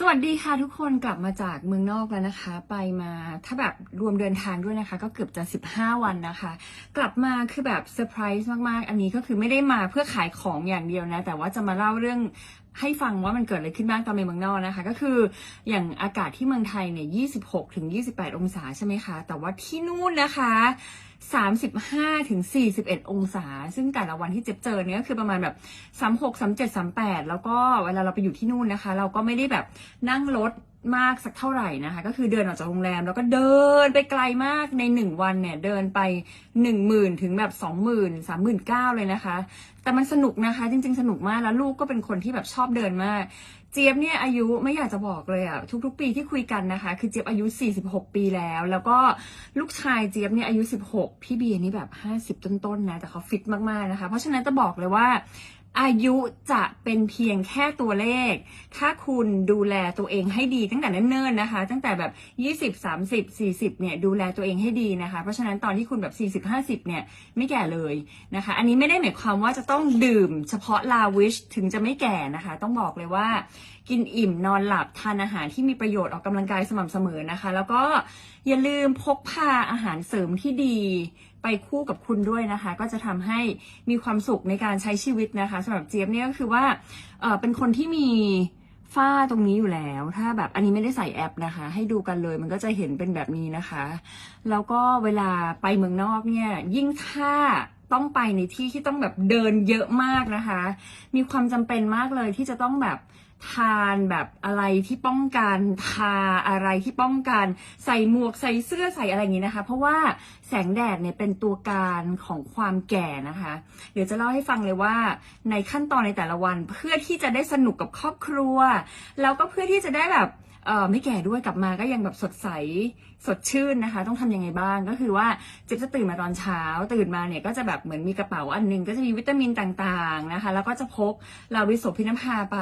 สวัสดีค่ะทุกคนกลับมาจากเมืองนอกแล้วนะคะ ไปมาถ้าแบบรวมเดินทางด้วยนะคะ ก็เกือบจะ 15 วันนะคะ กลับมาคือแบบเซอร์ไพรส์มากๆ อันนี้ก็คือไม่ได้มาเพื่อขายของอย่างเดียวนะ แต่ว่าจะมาเล่าเรื่องให้ฟังว่ามันเกิดอะไรขึ้นบ้างตอนไปเมืองนอกนะคะ ก็คืออย่างอากาศที่เมืองไทยเนี่ย 26ถึง28 องศาใช่ไหมคะ แต่ว่าที่นู่นนะคะ 35ถึง41 องศา ซึ่งแต่ละวันที่เจ็บเจอเนี่ยคือประมาณแบบ 36 37 38 แล้วก็เวลาเราไปอยู่ที่นู่นนะคะ เราก็ไม่ได้แบบนั่งรถมากสักเท่าไหร่นะคะ ก็คือเดินออกจากโรงแรม แล้วก็เดินไปไกลมากในหนึ่งวันเนี่ย เดินไปหนึ่งหมื่นถึงแบบสองหมื่นสามหมื่นเก้าเลยนะคะ แต่มันสนุกนะคะ จริง ๆ สนุกมากแล้วลูกก็เป็นคนที่แบบชอบเดินมาก จี๊ยบเนี่ยอายุไม่อยากจะบอกเลยอะทุกๆ ปีที่คุยกันนะคะ คือเจี๊ยบอายุ 46 ปีแล้ว แล้วก็ลูกชายเจี๊ยบเนี่ยอายุ 16 พี่เบียร์นี่แบบ 50 ต้นๆนะแต่เขาฟิตมากๆนะคะ เพราะฉะนั้นจะบอกเลยว่า อายุจะเป็นเพียงแค่ตัวเลข ถ้าคุณดูแลตัวเองให้ดีตั้งแต่เนิ่นๆนะคะ ตั้งแต่แบบ 20 30 40เนี่ยดูแลตัวเองให้ดีนะคะ เพราะฉะนั้นตอนที่คุณแบบ 40 50เนี่ยไม่แก่เลยนะคะ อันนี้ไม่ได้หมายความว่าจะต้องดื่มเฉพาะลาวิชถึงจะไม่แก่นะคะ ต้องบอกเลยว่า กินอิ่มนอนหลับทานอาหารที่มีประโยชน์ออกกำลังกายสม่ำเสมอนะคะ แล้วก็อย่าลืมพกพาอาหารเสริมที่ดีไปคู่กับคุณด้วยนะคะ ก็จะทำให้มีความสุขในการใช้ชีวิตนะคะสำหรับเจี๊ยบเนี่ยก็คือว่าเออเป็นคนที่มีฝ้าตรงนี้อยู่แล้ว ถ้าแบบอันนี้ไม่ได้ใส่แอปนะคะ ให้ดูกันเลยมันก็จะเห็นเป็นแบบนี้นะคะ แล้วก็เวลาไปเมืองนอกเนี่ย ยิ่งถ้าต้องไปในที่ที่ต้องแบบเดินเยอะมากนะคะ มีความจำเป็นมากเลยที่จะต้องแบบ ทานแบบอะไรที่ป้องกันทาอะไรที่ป้องกันใส่หมวกใส่เสื้อใส่อะไรอย่างนี้นะคะ เพราะว่าแสงแดดเนี่ยเป็นตัวการของความแก่นะคะ เดี๋ยวจะเล่าให้ฟังเลยว่าในขั้นตอนในแต่ละวันเพื่อที่จะได้สนุกกับครอบครัว แล้วก็เพื่อที่จะได้แบบ ไม่แก่ด้วยกลับมาก็ยังแบบสดใสสดชื่นนะคะ ต้องทำยังไงบ้างก็คือว่าเจ๊จะตื่นมาตอนเช้า ตื่นมาเนี่ยก็จะแบบเหมือนมีกระเป๋าอันหนึงก็จะมีวิตามินต่างๆนะคะ แล้วก็จะพกลาวิโสพินภาไป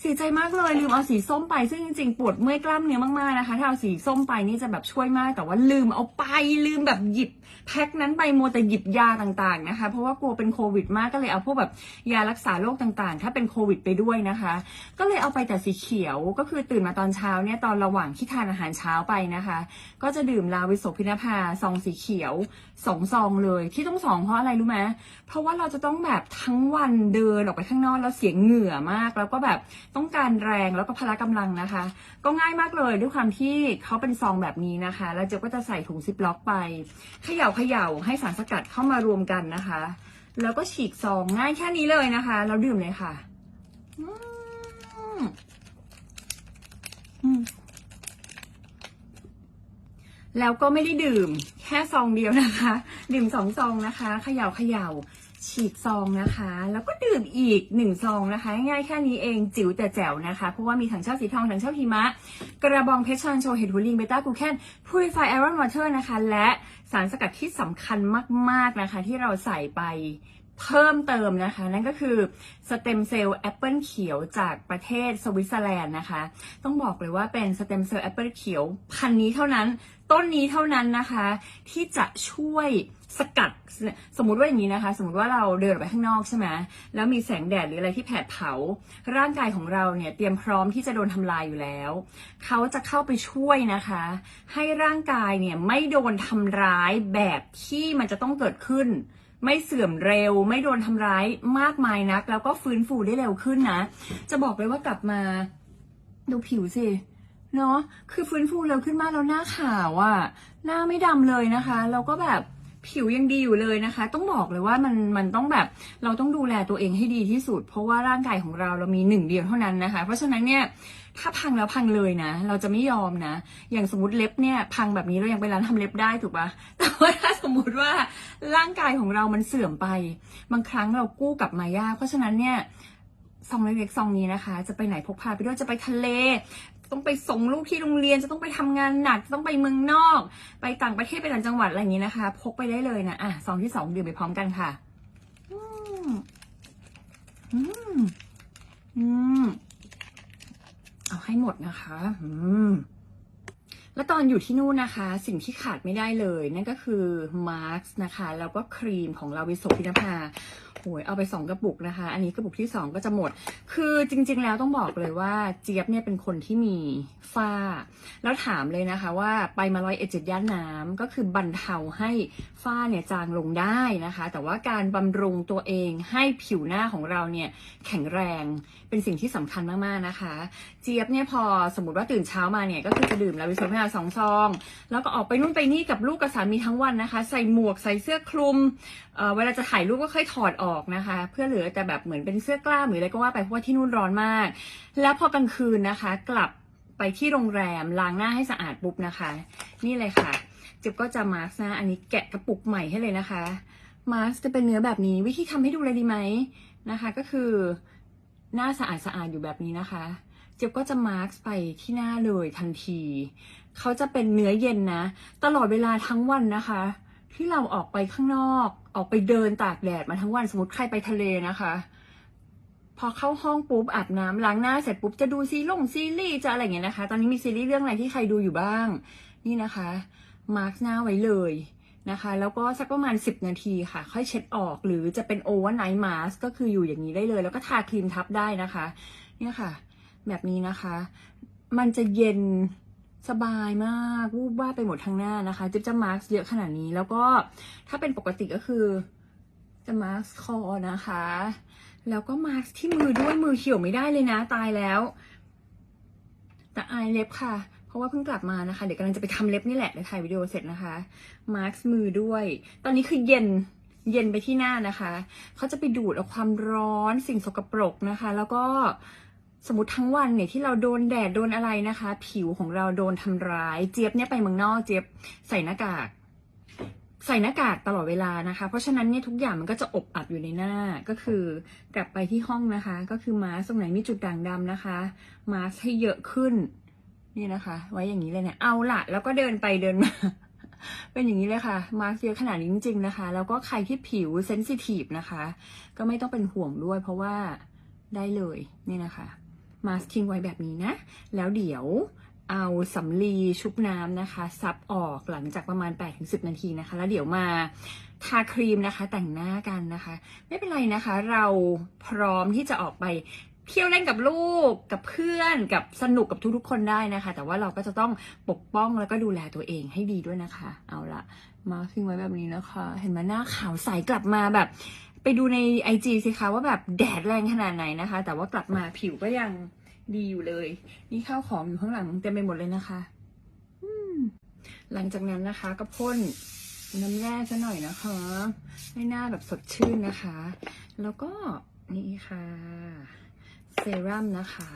เสียใจมากเลยลืมเอาสีส้มไปซึ่งจริงๆปวดเมื่อยกล้ามเนื้อมากๆนะคะถ้าเอาสีส้มไปนี่จะแบบช่วยมาก แต่ว่าลืมเอาไปลืมแบบหยิบแพ็คนั้นไปโมแต่หยิบยาต่างๆนะคะ เพราะว่ากลัวเป็นโควิดมากก็เลยเอาพวกแบบยารักษาโรคต่างๆ ถ้าเป็นโควิดไปด้วยนะคะ ก็เลยเอาไปแต่สีเขียวก็คือตื่นมาตอนเช้าเนี่ยตอนระหว่างที่ทานอาหารเช้าไปนะคะ ก็จะดื่มลาวิโสพินภาซองสีเขียวสองซองเลยที่ต้องสองเพราะอะไรรู้ไหมเพราะว่าเราจะต้องแบบทั้งวันเดินออกไปข้างนอกแล้วเสียงเหงื่อมาก แล้วก็แบบต้องการแรงแล้วก็พละกำลังนะคะ ก็ง่ายมากเลยด้วยความที่เขาเป็นซองแบบนี้นะคะ แล้วเจ๊ก็จะใส่ถุงซิปล็อกไปเขย่าเขย่าให้สารสกัดเข้ามารวมกันนะคะ แล้วก็ฉีกซองง่ายแค่นี้เลยนะคะแล้วดื่มเลยค่ะอืมอืม แล้วก็ไม่ได้ดื่ม แค่ซองเดียวนะคะ ดื่มสองซองนะคะเขย่าเขย่าฉีกซองนะคะ แล้วก็ดื่มอีกหนึ่งซองนะคะ ง่ายแค่นี้เองจิ๋วแต่แจ๋วนะคะ เพราะว่ามีถังเช่าสีทองถังเช่าหิมะ กระบองเพชรชอนโชเฮดฮูลิงเบต้ากูแคนพูริฟายไอรอนวอเตอร์นะคะ และสารสกัดที่สำคัญมาก ๆนะคะ ที่เราใส่ไป เพิ่มเติมนะคะ นั่นก็คือสเต็มเซลล์แอปเปิลเขียวจากประเทศสวิตเซอร์แลนด์นะคะ ต้องบอกเลยว่าเป็นสเต็มเซลล์แอปเปิลเขียวพันนี้เท่านั้น ต้นนี้เท่านั้นนะคะ ที่จะช่วยสกัดสมมติว่าอย่างนี้นะคะ สมมติว่าเราเดินออกไปข้างนอกใช่ไหมแล้วมีแสงแดดหรืออะไรที่แผดเผา ร่างกายของเราเนี่ยเตรียมพร้อมที่จะโดนทำลายอยู่แล้ว เขาจะเข้าไปช่วยนะคะ ให้ร่างกายเนี่ยไม่โดนทำร้ายแบบที่มันจะต้องเกิดขึ้น ไม่เสื่อมเร็ว ไม่โดนทำร้ายมากมายนัก แล้วก็ฟื้นฟูได้เร็วขึ้นนะ จะบอกเลยว่ากลับมา ดูผิวสิเนาะคือฟื้นฟูเร็วขึ้นมากแล้วหน้าขาวอะ่ะ หน้าไม่ดำเลยนะคะแล้วก็แบบผิวยังดีอยู่เลยนะคะ ต้องบอกเลยว่ามันมันต้องแบบเราต้องดูแลตัวเองให้ดีที่สุด เพราะว่าร่างกายของเราเรามีหนึ่งเดียวเท่านั้นนะคะ เพราะฉะนั้นเนี่ย ถ้าพังแล้วพังเลยนะ เราจะไม่ยอมนะ อย่างสมมติเล็บเนี่ย พังแบบนี้เรายังไปร้านทำเล็บได้ถูกปะแต่ว่าถ้าสมมติว่าร่างกายของเรามันเสื่อมไป บางครั้งเรากู้กลับมายาก เพราะฉะนั้นเนี่ยซองเล็กๆซองนี้นะคะ จะไปไหนพกพาไปด้วยจะไปทะเล ต้องไปส่งลูกที่โรงเรียนจะต้องไปทำงานหนักจะต้องไปเมืองนอก ไปต่างประเทศไปต่างจังหวัดอะไรอย่างนี้นะคะ พกไปได้เลยนะอะซองที่สองดื่มไปพร้อมกันค่ะ อืม อืม อืม ให้หมดนะคะ อืมแล้วตอนอยู่ที่นู่นนะคะ สิ่งที่ขาดไม่ได้เลย นั่นก็คือมาร์กนะคะ แล้วก็ครีมของเราวิโสพินภาโหยเอาไปสองกระปุกนะคะ อันนี้กระปุกที่สองก็จะหมด คือจริง ๆ แล้วต้องบอกเลยว่าเจี๊ยบเนี่ยเป็นคนที่มี ฝ้า แล้วถามเลยนะคะว่าไปมาร้อยเอ็ดเจ็ดย่านน้ำก็คือบรรเทาให้ฝ้าเนี่ยจางลงได้นะคะ แต่ว่าการบำรุงตัวเองให้ผิวหน้าของเราเนี่ยแข็งแรงเป็นสิ่งที่สำคัญมากๆนะคะ เจี๊ยบเนี่ยพอสมมติว่าตื่นเช้ามาเนี่ยก็คือจะดื่มลาวิโซเมาสองซอง แล้วก็ออกไปนู่นไปนี่กับลูกกับสามีทั้งวันนะคะ ใส่หมวกใส่เสื้อคลุมเเวลาจะถ่ายรูปก็ค่อยถอดออกนะคะ เพื่อเหลือแต่แบบเหมือนเป็นเสื้อกล้ามหรืออะไรก็ว่าไปเพราะว่าที่นู่นร้อนมาก แล้วพอกลางคืนนะคะ กลับ ไปที่โรงแรมล้างหน้าให้สะอาดปุ๊บนะคะ นี่เลยค่ะเจิ๊บก็จะมาร์กหน้าอันนี้แกะกระปุกใหม่ให้เลยนะคะมาร์จะเป็นเนื้อแบบนี้วิธีทำให้ดูเลยดีไหมนะคะ ก็คือหน้าสะอาดสะอาดอยู่แบบนี้นะคะเจี๊ยบก็จะมาร์กไปที่หน้าเลยทันที เขาจะเป็นเนื้อเย็นนะ ตลอดเวลาทั้งวันนะคะ ที่เราออกไปข้างนอก ออกไปเดินตากแดดมาทั้งวันสมมติใครไปทะเลนะคะ พอเข้าห้องปุ๊บอาบน้ำล้างหน้าเสร็จปุ๊บจะดูซีลงซีรีส์จะอะไรอย่างเงี้ยนะคะ ตอนนี้มีซีรีส์เรื่องอะไรที่ใครดูอยู่บ้าง นี่นะคะมาร์กหน้าไว้เลยนะคะ แล้วก็สักประมาณ 10 นาทีค่ะ ค่อยเช็ดออกหรือจะเป็นโอเวอร์ไนท์มาสก็คืออยู่อย่างนี้ได้เลย แล้วก็ทาครีมทับได้นะคะ เนี่ยค่ะ แบบนี้นะคะ มันจะเย็นสบายมากวูบว่าไปหมดทั้งหน้านะคะจิ๊บจะมาร์กเยอะขนาดนี้ แล้วก็ถ้าเป็นปกติก็คือจะมาร์กคอนะคะ แล้วก็มาร์กที่มือด้วยมือเขียวไม่ได้เลยนะตายแล้ว แต่อายเล็บค่ะ เพราะว่าเพิ่งกลับมานะคะ เดี๋ยวกำลังจะไปทำเล็บนี่แหละเดี๋ยวถ่ายวิดีโอเสร็จนะคะ มาร์กมือด้วย ตอนนี้คือเย็นเย็นไปที่หน้านะคะ เขาจะไปดูดเอาความร้อนสิ่งสกปรกนะคะ แล้วก็สมมติทั้งวันเนี่ยที่เราโดนแดดโดนอะไรนะคะ ผิวของเราโดนทำร้าย เจี๊ยบเนี่ยไปเมืองนอกเจี๊ยบใส่หน้ากาก ใส่หน้ากากตลอดเวลานะคะ เพราะฉะนั้นเนี่ยทุกอย่างมันก็จะอบอับอยู่ในหน้าก็คือกลับไปที่ห้องนะคะ ก็คือมาสก์ตรงไหนมีจุดด่างดำนะคะ มาสให้เยอะขึ้น นี่นะคะ ไว้อย่างนี้เลยเนี่ยเอาละแล้วก็เดินไปเดินมา เป็นอย่างนี้เลยค่ะ มาสเยอะขนาดนี้จริง ๆนะคะ แล้วก็ใครที่ผิวเซนซิทีฟนะคะ ก็ไม่ต้องเป็นห่วงด้วย เพราะว่าได้เลยนี่นะคะ มาสทิ้งไว้แบบนี้นะ แล้วเดี๋ยว เอาสำลีชุบน้ำนะคะ ซับออกหลังจากประมาณ 8-10 นาทีนะคะ แล้วเดี๋ยวมาทาครีมนะคะ แต่งหน้ากันนะคะ ไม่เป็นไรนะคะ เราพร้อมที่จะออกไปเที่ยวเล่นกับลูกกับเพื่อนกับสนุกกับทุกๆคนได้นะคะ แต่ว่าเราก็จะต้องปกป้องแล้วก็ดูแลตัวเองให้ดีด้วยนะคะ เอาละมาทิ้งไว้แบบนี้นะคะ เห็นไหมหน้าขาวใสกลับมาแบบ ไปดูในไอจีสิคะว่าแบบแดดแรงขนาดไหนนะคะ แต่ว่ากลับมาผิวก็ยัง ดีอยู่เลย นี่ข้าวของอยู่ข้างหลังเต็มไปหมดเลยนะคะหลังจากนั้นนะคะ ก็พ่นน้ำแร่ซะหน่อยนะคะ ให้หน้าแบบสดชื่นนะคะ แล้วก็นี่ค่ะเซรั่มนะคะ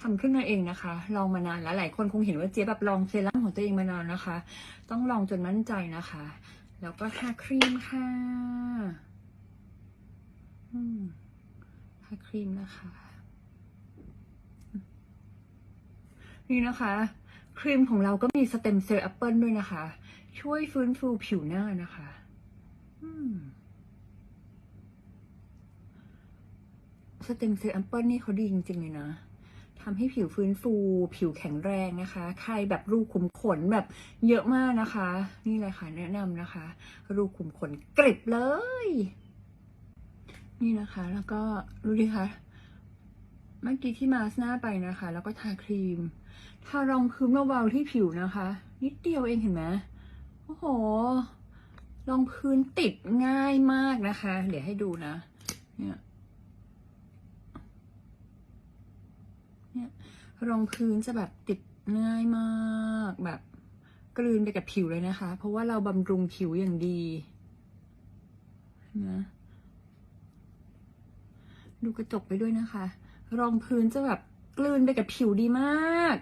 ทำขึ้นมาเองนะคะ ลองมานานแล้วหลายคนคงเห็นว่าเจ๊แบบลองเซรั่มของตัวเองมานานนะคะ ต้องลองจนมั่นใจนะคะ แล้วก็ทาครีมค่ะทาครีมนะคะ นี่นะคะ ครีมของเราก็มีสเต็มเซลล์แอปเปิลด้วยนะคะ ช่วยฟื้นฟูผิวหน้านะคะสเต็มเซลล์แอปเปิลนี่เขาดีจริง ๆ เลยนะทำให้ผิวฟื้นฟู ผิวแข็งแรงนะคะ ใครแบบรูขุมขนแบบเยอะมากนะคะ นี่เลยค่ะ แนะนำนะคะ รูขุมขนกริบเลย นี่นะคะ แล้วก็ดูดิคะ เมื่อกี้ที่มาสหน้าไปนะคะ แล้วก็ทาครีม ทารองพื้นเบาๆที่ผิวนะคะ นิดเดียวเองเห็นไหมโอ้โห รองพื้นติดง่ายมากนะคะ เดี๋ยวให้ดูนะ เนี่ยเนี่ยรองพื้นจะแบบติดง่ายมากแบบกลืนไปกับผิวเลยนะคะ เพราะว่าเราบำรุงผิวอย่างดีเห็นไหมดูกระจกไปด้วยนะคะ รองพื้นจะแบบกลืนไปกับผิวดีมาก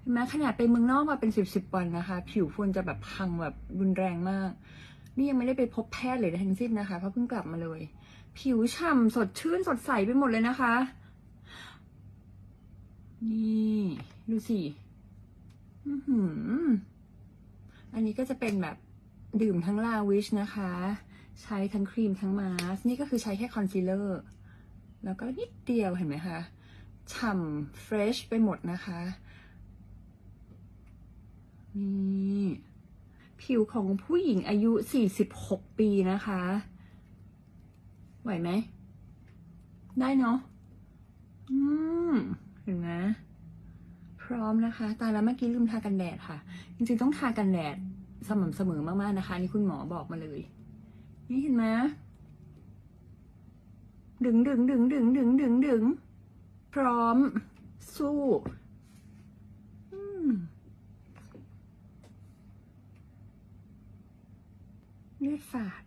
เห็นไหมขนาดไปเมืองนอกมาเป็นสิบสิบวันนะคะ ผิวควรจะแบบพังแบบรุนแรงมาก นี่ยังไม่ได้ไปพบแพทย์เลยทั้งสิ้นนะคะ เพราะเพิ่งกลับมาเลย ผิวฉ่ำสดชื่นสดใสไปหมดเลยนะคะ นี่ดูสิอื้อหืออันนี้ก็จะเป็นแบบดื่มทั้งลาวิชนะคะ ใช้ทั้งครีมทั้งมาสก์นี่ก็คือใช้แค่คอนซีลเลอร์ แล้วก็นิดเดียวเห็นไหมคะฉ่ำเฟรชไปหมดนะคะนี่ผิวของผู้หญิงอายุ 46 ปีนะคะ ไหวไหม ได้เนาะอืมเห็นไหมพร้อมนะคะ ตายแล้วเมื่อกี้ลืมทากันแดดค่ะ จริงๆต้องทากันแดดสม่ำเสมอมากๆนะคะ นี่คุณหมอบอกมาเลย นี่เห็นไหม ดึงดึงดึงดึงดึงดึงดึงพร้อม สู้เลือดฝาด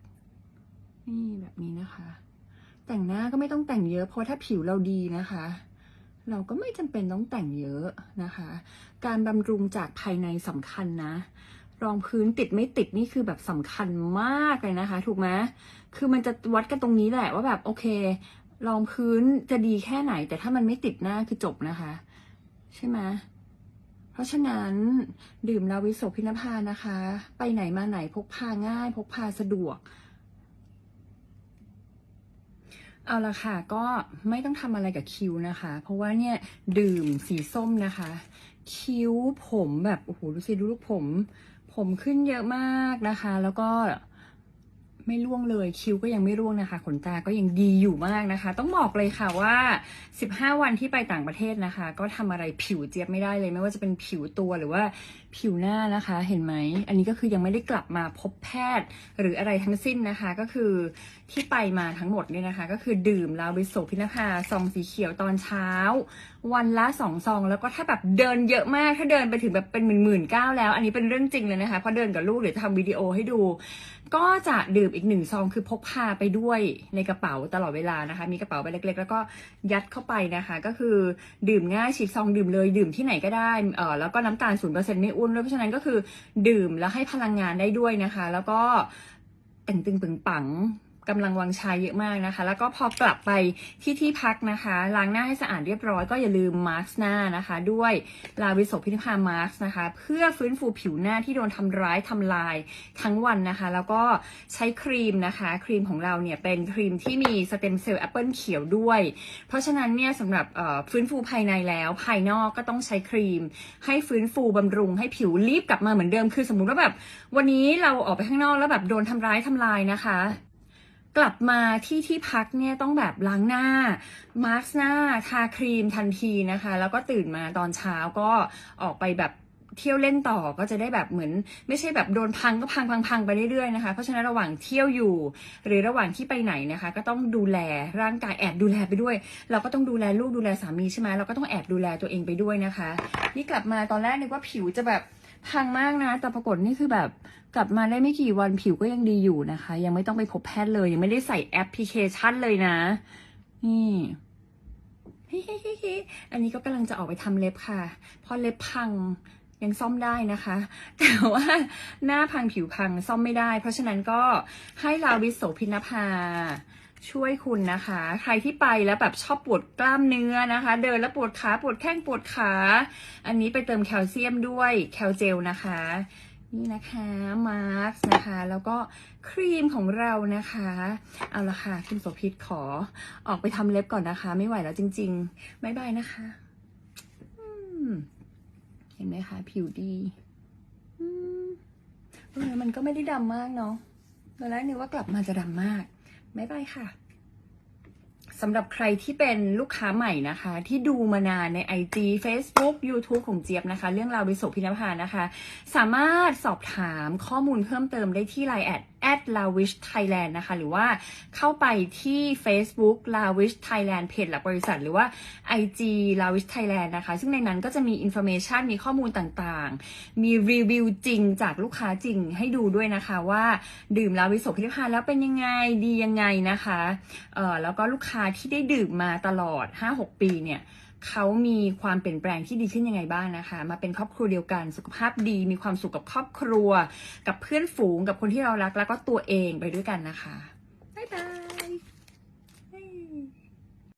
นี่แบบนี้นะคะ แต่งหน้าก็ไม่ต้องแต่งเยอะ เพราะถ้าผิวเราดีนะคะ เราก็ไม่จำเป็นต้องแต่งเยอะนะคะ การบำรุงจากภายในสำคัญนะ รองพื้นติดไม่ติดนี่คือแบบสำคัญมากเลยนะคะ ถูกไหมคือมันจะวัดกันตรงนี้แหละว่าแบบโอเค รองพื้นจะดีแค่ไหน แต่ถ้ามันไม่ติดหน้าคือจบนะคะ ใช่ไหมเพราะฉะนั้นดื่มลาวิโสพินภานะคะ ไปไหนมาไหนพกพาง่าย พกพาสะดวกเอาละค่ะก็ไม่ต้องทำอะไรกับคิ้วนะคะ เพราะว่าเนี่ยดื่มสีส้มนะคะ คิ้วผมแบบโอ้โหดูสิดูลูกผม ผมขึ้นเยอะมากนะคะ แล้วก็ไม่ร่วงเลยคิ้วก็ยังไม่ร่วงนะคะ ขนตาก็ยังดีอยู่มากนะคะ ต้องบอกเลยค่ะว่า 15 วันที่ไปต่างประเทศนะคะ ก็ทำอะไรผิวเจี๊ยบไม่ได้เลย ไม่ว่าจะเป็นผิวตัวหรือว่าผิวหน้านะคะ เห็นไหมอันนี้ก็คือยังไม่ได้กลับมาพบแพทย์หรืออะไรทั้งสิ้นนะคะ ก็คือที่ไปมาทั้งหมดเนี่ยนะคะ ก็คือดื่มลาวิโสพินภาซองสีเขียวตอนเช้า วันละสองซอง แล้วก็ถ้าแบบเดินเยอะมาก ถ้าเดินไปถึงแบบเป็นหมื่นหมื่นเก้าแล้ว อันนี้เป็นเรื่องจริงเลยนะคะเพราะเดินกับลูกหรือจะทำวิดีโอให้ดู ก็จะดื่มอีกหนึ่งซองคือพกพาไปด้วยในกระเป๋าตลอดเวลานะคะ มีกระเป๋าใบเล็ก ๆ แล้วก็ยัดเข้าไปนะคะ ก็คือดื่มง่ายฉีกซองดื่มเลยดื่มที่ไหนก็ได้เออแล้วก็น้ำตาลศูนย์เปอร์เซ็นต์ไม่อ้วนด้วยเพราะฉะนั้นก็คือดื่มแล้วให้พลังงานได้ด้วยนะคะ แล้วก็แต่งตึงปึงปัง กำลังวังชายเยอะมากนะคะ แล้วก็พอกลับไปที่ที่พักนะคะ ล้างหน้าให้สะอาดเรียบร้อยก็อย่าลืมมาร์กหน้านะคะ ด้วยลาวิโสพินิพามาร์กนะคะ เพื่อฟื้นฟูผิวหน้าที่โดนทำร้ายทำลายทั้งวันนะคะ แล้วก็ใช้ครีมนะคะ ครีมของเราเนี่ยเป็นครีมที่มีสเต็มเซลล์แอปเปิลเขียวด้วย เพราะฉะนั้นเนี่ยสำหรับฟื้นฟูภายในแล้วภายนอกก็ต้องใช้ครีม ให้ฟื้นฟูบำรุงให้ผิวรีบกลับมาเหมือนเดิมคือสมมุติว่าแบบวันนี้เราออกไปข้างนอกแล้วแบบโดนทำร้ายทำลายนะคะ กลับมาที่ที่พักเนี่ยต้องแบบล้างหน้า มาร์กหน้า ทาครีมทันทีนะคะ แล้วก็ตื่นมาตอนเช้าก็ออกไปแบบเที่ยวเล่นต่อก็จะได้แบบเหมือน ไม่ใช่แบบโดนพังก็พังพังพังไปเรื่อยๆนะคะ เพราะฉะนั้นระหว่างเที่ยวอยู่ หรือระหว่างที่ไปไหนนะคะ ก็ต้องดูแลร่างกายแอบดูแลไปด้วย เราก็ต้องดูแลลูกดูแลสามีใช่ไหมเราก็ต้องแอบดูแลตัวเองไปด้วยนะคะ นี่กลับมาตอนแรกนึกว่าผิวจะแบบ พังมากนะ แต่ปรากฏนี่คือแบบกลับมาได้ไม่กี่วันผิวก็ยังดีอยู่นะคะ ยังไม่ต้องไปพบแพทย์เลย ยังไม่ได้ใส่แอปพลิเคชันเลยนะ นี่อันนี้ก็กำลังจะออกไปทำเล็บค่ะ เพราะเล็บพังยังซ่อมได้นะคะ แต่ว่าหน้าพังผิวพังซ่อมไม่ได้ เพราะฉะนั้นก็ให้ลาวิสโสพินภา ช่วยคุณนะคะ ใครที่ไปแล้วแบบชอบปวดกล้ามเนื้อนะคะ เดินแล้วปวดขาปวดแข้งปวดขา อันนี้ไปเติมแคลเซียมด้วยแคลเจลนะคะ นี่นะคะมาร์กนะคะ แล้วก็ครีมของเรานะคะ เอาละค่ะคุณโสภิตขอออกไปทำเล็บก่อนนะคะ ไม่ไหวแล้วจริงๆบ๊ายบายนะคะเห็นไหมคะ ผิวดีเออมันก็ไม่ได้ดำมากเนาะตอนแรกนึกว่ากลับมาจะดำมาก บ๊ายบายค่ะสำหรับใครที่เป็นลูกค้าใหม่นะคะ ที่ดูมานานใน IG Facebook YouTube ของเจี๊ยบนะคะ เรื่องราววิโสพินภานะคะ สามารถสอบถามข้อมูลเพิ่มเติมได้ที่ Line แอด at lavish thailand นะคะ หรือว่าเข้าไปที่ Facebook lavish thailand เพจหลักบริษัท หรือว่า IG lavish thailand นะคะ ซึ่งในนั้นก็จะมี information มีข้อมูลต่างๆ มีรีวิวจริงจากลูกค้าจริงให้ดูด้วยนะคะว่าดื่มลาวิโสพิธภัณฑ์แล้วเป็นยังไงดียังไงนะคะ เอ่อแล้วก็ลูกค้าที่ได้ดื่มมาตลอด 5-6 ปีเนี่ย เขามีความเปลี่ยนแปลงที่ดีขึ้นยังไงบ้างนะคะ มาเป็นครอบครัวเดียวกันสุขภาพดี มีความสุขกับครอบครัว กับเพื่อนฝูงกับคนที่เรารักแล้วก็ตัวเองไปด้วยกันนะคะ